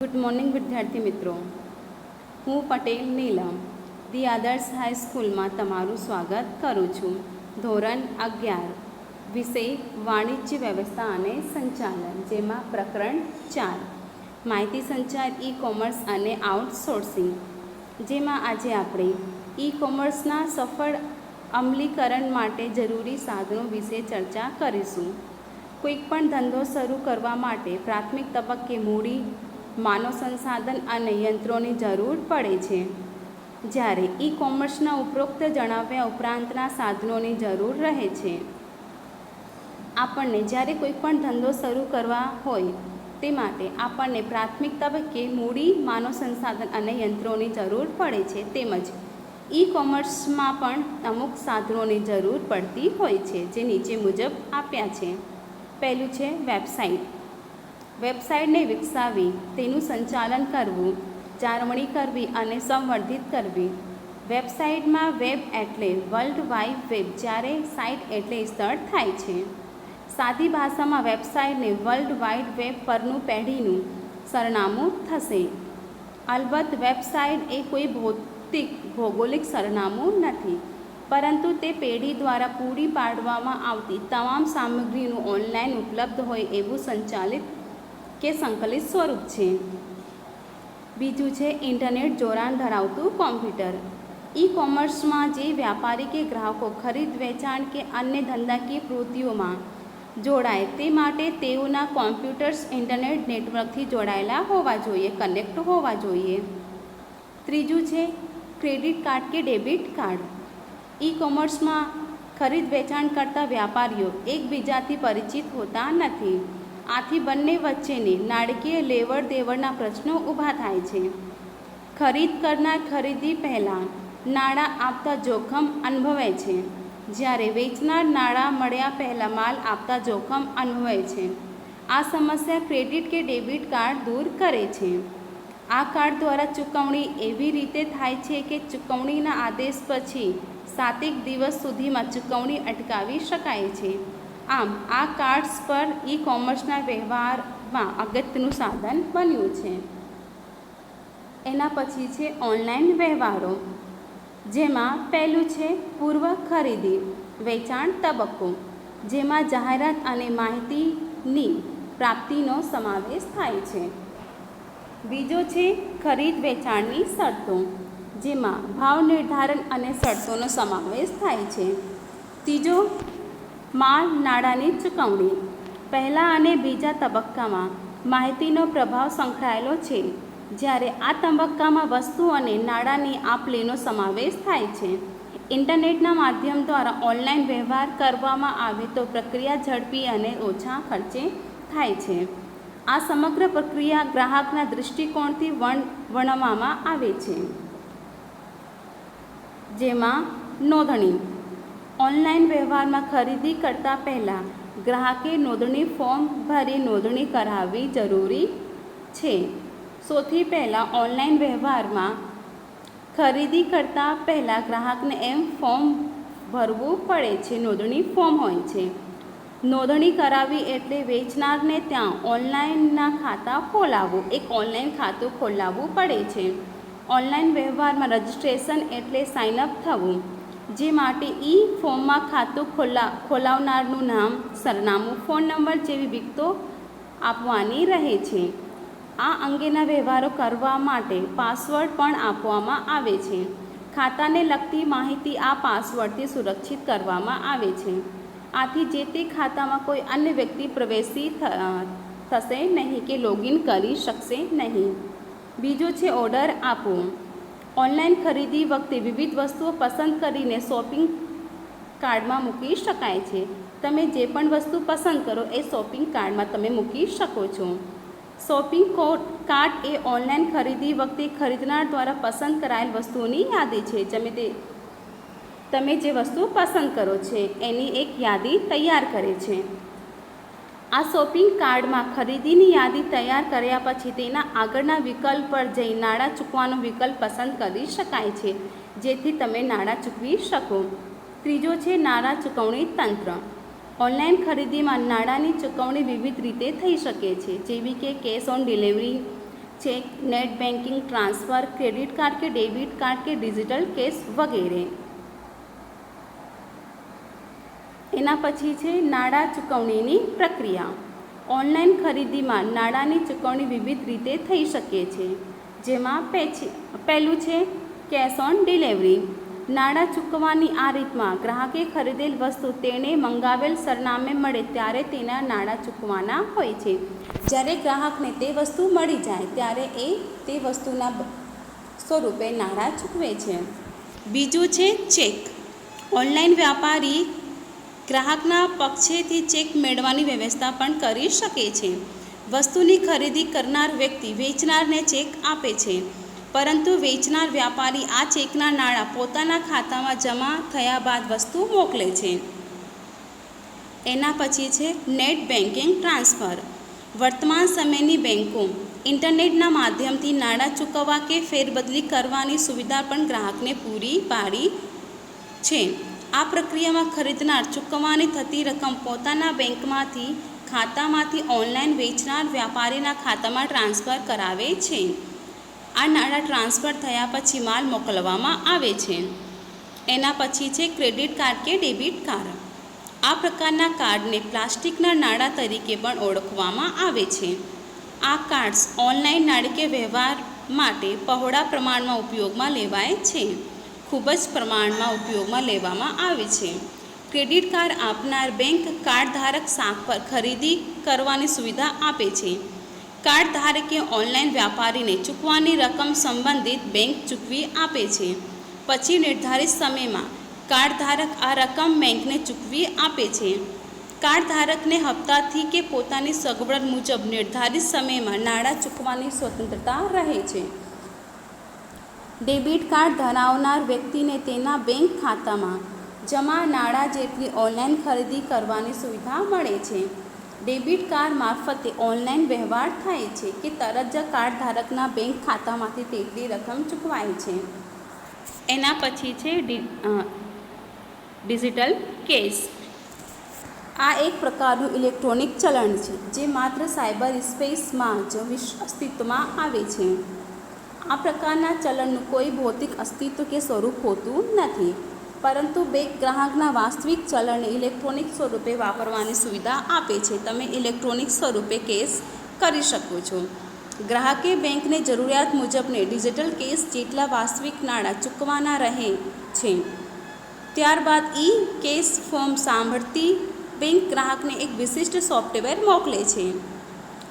Good morning વિદ્યાર્થી મિત્રો. હું પટેલ નીલમ ધી આદર્શ હાઈસ્કૂલમાં તમારું સ્વાગત કરું છું. ધોરણ અગિયાર, વિષય વાણિજ્ય વ્યવસ્થા અને સંચાલન, જેમાં પ્રકરણ ચાર, માહિતી સંચાર ઈ કોમર્સ અને આઉટસોર્સિંગ જેમાં આજે આપણે ઈ કોમર્સના સફળ અમલીકરણ માટે જરૂરી સાધનો વિશે ચર્ચા કરીશું. કોઈક પણ ધંધો શરૂ કરવા માટે પ્રાથમિક તબક્કે મૂડી માનવ સંસાધન અને યંત્રોની જરૂર પડે છે. જ્યારે ઈ કોમર્સના ઉપરોક્ત જણાવ્યા ઉપરાંતના સાધનોની જરૂર રહે છે. આપણને જ્યારે કોઈ પણ ધંધો શરૂ કરવા હોય, તે માટે આપણને પ્રાથમિક તબક્કે મૂડી માનવ સંસાધન અને યંત્રોની જરૂર પડે છે. તેમજ ઈ કોમર્સમાં પણ અમુક સાધનોની જરૂર પડતી હોય છે, જે નીચે મુજબ આપ્યા છે. પહેલું છે વેબસાઇટ. વેબસાઇટને વિકસાવી તેનું સંચાલન કરવું જાળવણી કરવી અને સંવર્ધિત કરવી. વેબસાઇટમાં વેબ એટલે વર્લ્ડ વાઇડ વેબ જ્યારે સાઇટ એટલે સ્થળ થાય છે. સાદી ભાષામાં વેબસાઇટને વર્લ્ડ વાઇડ વેબ પરનું પેઢીનું સરનામું થશે. અલબત્ત વેબસાઇટ એ કોઈ ભૌતિક, ભૌગોલિક સરનામું નથી, પરંતુ તે પેઢી દ્વારા પૂરી પાડવામાં આવતી તમામ સામગ્રીનું ઓનલાઈન ઉપલબ્ધ હોય એવું સંચાલિત કે સંકલિત સ્વરૂપ છે. બીજું છે ઇન્ટરનેટ જોડાણ ધરાવતું કોમ્પ્યુટર. ઈ કોમર્સમાં જે વ્યાપારી કે ગ્રાહકો ખરીદ, વેચાણ કે અન્ય ધંધાકીય પ્રવૃત્તિઓમાં જોડાય તે માટે તેઓના કોમ્પ્યુટર્સ ઇન્ટરનેટ નેટવર્કથી જોડાયેલા હોવા જોઈએ, કનેક્ટ હોવા જોઈએ. ત્રીજું છે ક્રેડિટ કાર્ડ કે ડેબિટ કાર્ડ. ઈ કોમર્સમાં ખરીદ, વેચાણ કરતા વ્યાપારીઓ એકબીજાથી પરિચિત હોતા નથી. આથી બંને વચ્ચેની નાણાકીય લેવડ દેવડના પ્રશ્નો ઊભા થાય છે. ખરીદ કરનાર ખરીદી પહેલાં નાણાં આપતા જોખમ અનુભવે છે. જ્યારે વેચનાર નાણાં મળ્યા પહેલાં માલ આપતા જોખમ અનુભવે છે. આ સમસ્યા ક્રેડિટ કે ડેબિટ કાર્ડ દૂર કરે છે. આ કાર્ડ દ્વારા ચૂકવણી એવી રીતે થાય છે કે ચૂકવણીના આદેશ પછી સાતેક દિવસ સુધીમાં ચૂકવણી અટકાવી શકાય છે. આમ, આ કાર્ડ્સ પર ઈ કોમર્સના વ્યવહારમાં અગત્યનું સાધન બન્યું છે. એના પછી છે ઓનલાઈન વ્યવહારો, જેમાં પહેલું છે પૂર્વ ખરીદી, વેચાણ તબક્કો, જેમાં જાહેરાત અને માહિતીની પ્રાપ્તિનો સમાવેશ થાય છે. બીજો છે ખરીદ વેચાણની શરતો, જેમાં ભાવ નિર્ધારણ અને શરતોનો સમાવેશ થાય છે. ત્રીજો માલ નાણાંની ચૂકવણી. પહેલાં અને બીજા તબક્કામાં માહિતીનો પ્રભાવ સંકળાયેલો છે. જ્યારે આ તબક્કામાં વસ્તુ અને નાણાંની આપ લેનો સમાવેશ થાય છે. ઇન્ટરનેટના માધ્યમ દ્વારા ઓનલાઈન વ્યવહાર કરવામાં આવે તો પ્રક્રિયા ઝડપી અને ઓછા ખર્ચે થાય છે. આ સમગ્ર પ્રક્રિયા ગ્રાહકના દૃષ્ટિકોણથી વણ વર્ણવવામાં આવે છે. જેમાં નોંધણી ઓનલાઈન વ્યવહારમાં ખરીદી કરતાં પહેલાં ગ્રાહકે નોંધણી ફોર્મ ભરી નોંધણી કરાવવી જરૂરી છે. સૌથી પહેલાં ઓનલાઈન વ્યવહારમાં ખરીદી કરતાં પહેલાં ગ્રાહકને એમ ફોર્મ ભરવું પડે છે, નોંધણી ફોર્મ હોય છે. નોંધણી કરાવી એટલે વેચનારને ત્યાં ઓનલાઈનના ખાતા ખોલાવવું એક ઓનલાઈન ખાતું ખોલાવવું પડે છે. ઓનલાઈન વ્યવહારમાં રજિસ્ટ્રેશન એટલે સાઇનઅપ થવું. જે માટે ઈ ફોર્મમાં ખાતું ખોલા, ખોલાવનારનું નામ, સરનામું, ફોન નંબર જેવી વિગતો આપવાની રહે છે. આ અંગેના વ્યવહારો કરવા માટે પાસવર્ડ પણ આપવામાં આવે છે. ખાતાને લગતી માહિતી આ પાસવર્ડથી સુરક્ષિત કરવામાં આવે છે. આથી જે તે ખાતામાં કોઈ અન્ય વ્યક્તિ પ્રવેશી થશે નહીં કે લોગિન કરી શકશે નહીં. બીજો છે ઓર્ડર આપવો. ઓનલાઈન ખરીદી વખતે વિવિધ વસ્તુઓ પસંદ કરીને શોપિંગ કાર્ડમાં મૂકી શકાય છે. તમે જે પણ વસ્તુ પસંદ કરો એ શોપિંગ કાર્ડમાં તમે મૂકી શકો છો. શોપિંગ કાર્ડ એ ઓનલાઈન ખરીદી વખતે ખરીદનાર દ્વારા પસંદ કરાયેલ વસ્તુઓની યાદી છે. તમે તે, તમે જે વસ્તુ પસંદ કરો છો, એની એક યાદી તૈયાર કરે છે. આ શોપિંગ કાર્ડમાં ખરીદીની યાદી તૈયાર કર્યા પછી તેના આગળના વિકલ્પ પર જઈ નાણાં ચૂકવાનો વિકલ્પ પસંદ કરી શકાય છે, જેથી તમે નાણાં ચૂકવી શકો. ત્રીજો છે, નાણાં ચૂકવણી તંત્ર. ઓનલાઈન ખરીદીમાં નાણાંની ચૂકવણી વિવિધ રીતે થઈ શકે છે, જેવી કે cash on delivery, cheque, net banking transfer, credit card કે ડેબિટ કાર્ડ કે ડિજિટલ કેશ વગેરે. એના પછી છે નાણાં ચૂકવણીની પ્રક્રિયા. ઓનલાઈન ખરીદીમાં નાણાંની ચૂકવણી વિવિધ રીતે થઈ શકે છે. જેમાં પેછી, પહેલું છે કેશ ઓન ડિલિવરી. નાણાં ચૂકવવાની આ રીતમાં ગ્રાહકે ખરીદેલ વસ્તુ તેણે મંગાવેલ સરનામે મળે ત્યારે તેના નાણાં ચૂકવાના હોય છે. જ્યારે ગ્રાહકને તે વસ્તુ મળી જાય ત્યારે એ તે વસ્તુના સ્વરૂપે નાણાં ચૂકવે છે. બીજું છે ચેક. ઓનલાઈન વ્યાપારી ગ્રાહકના પક્ષેથી ચેક મેળવવાની વ્યવસ્થા પણ કરી શકે છે. વસ્તુની ખરીદી કરનાર વ્યક્તિ વેચનારને ચેક આપે છે. પરંતુ વેચનાર વ્યાપારી આ ચેકના નાણાં પોતાના ખાતામાં જમા થયા બાદ વસ્તુ મોકલે છે. એના પછી છે નેટ બેન્કિંગ ટ્રાન્સફર. વર્તમાન સમયની બેન્કો ઇન્ટરનેટના માધ્યમથી નાણાં ચૂકવવા કે ફેરબદલી કરવાની સુવિધા પણ ગ્રાહકને પૂરી પાડી છે. આ પ્રક્રિયામાં ખરીદનાર ચૂકવવાની થતી રકમ પોતાના બેંકમાંથી, ખાતામાંથી ઓનલાઈન વેચનાર વ્યાપારીના ખાતામાં ટ્રાન્સફર કરાવે છે. આ નાણાં ટ્રાન્સફર થયા પછી માલ મોકલવામાં આવે છે. એના પછી છે ક્રેડિટ કાર્ડ કે ડેબિટ કાર્ડ. આ પ્રકારના કાર્ડને પ્લાસ્ટિકના નાણાં તરીકે પણ ઓળખવામાં આવે છે. આ કાર્ડ્સ ઓનલાઈન નાણાકીય વ્યવહાર માટે પહોળા પ્રમાણમાં ઉપયોગમાં લેવાય છે. ખૂબ જ પ્રમાણમાં ઉપયોગમાં લેવામાં આવે છે. ક્રેડિટ કાર્ડ આપનાર બેંક કાર્ડ ધારક શાખ પર ખરીદી કરવાની સુવિધા આપે છે. કાર્ડ ધારકે ઓનલાઈન વ્યાપારીને ચૂકવાની રકમ સંબંધિત બેંક ચૂકવી આપે છે. પછી નિર્ધારિત સમયમાં કાર્ડ ધારક આ રકમ બેંકને ચૂકવી આપે છે. કાર્ડ ધારકને હપ્તાથી કે પોતાની સગવડ મુજબ નિર્ધારિત સમયમાં નાણાં ચૂકવવાની સ્વતંત્રતા રહે છે. ડેબિટ કાર્ડ ધરાવનાર વ્યક્તિને તેના બેંક ખાતામાં જમા નાણાં જેટલી ઓનલાઈન ખરીદી કરવાની સુવિધા મળે છે. ડેબિટ કાર્ડ મારફતે ઓનલાઈન વ્યવહાર થાય છે કે તરત જ કાર્ડ ધારકના બેંક ખાતામાંથી તેટલી રકમ ચૂકવાય છે. એના પછી છે ડિજિટલ કેશ. આ એક પ્રકારનું ઇલેક્ટ્રોનિક ચલણ છે જે માત્ર સાયબર સ્પેસમાં જ અસ્તિત્વમાં આવે છે. આ પ્રકારના ચલણનું કોઈ ભૌતિક અસ્તિત્વ કે સ્વરૂપ હોતું નથી. પરંતુ બેંક ગ્રાહકના વાસ્તવિક ચલણને ઇલેક્ટ્રોનિક સ્વરૂપે વાપરવાની સુવિધા આપે છે. તમે ઇલેક્ટ્રોનિક સ્વરૂપે કેશ કરી શકો છો. ગ્રાહકે બેંકને જરૂરિયાત મુજબને ડિજિટલ કેશ જેટલા વાસ્તવિક નાણાં ચૂકવાના રહે છે, ત્યારબાદ ઈ કેસ ફોર્મ સાંભળતી બેંક ગ્રાહકને એક વિશિષ્ટ સોફ્ટવેર મોકલે છે.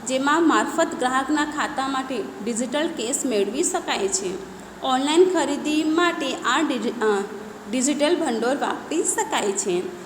જેમાં મારફત ગ્રાહકના ખાતા માટે ડિજિટલ કેશ મેળવી શકાય છે. ઓનલાઈન ખરીદી માટે આ ડિજિ- ડિજિટલ ભંડોળ વાપરી શકાય છે.